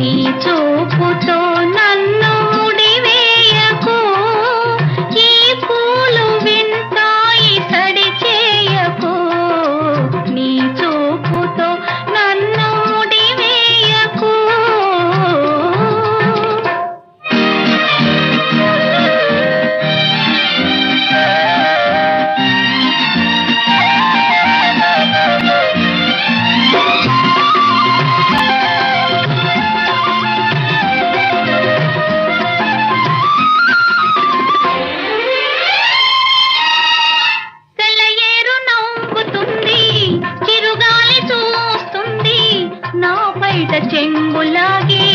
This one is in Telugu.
నీ చూపుతో బయట చెంగులాగే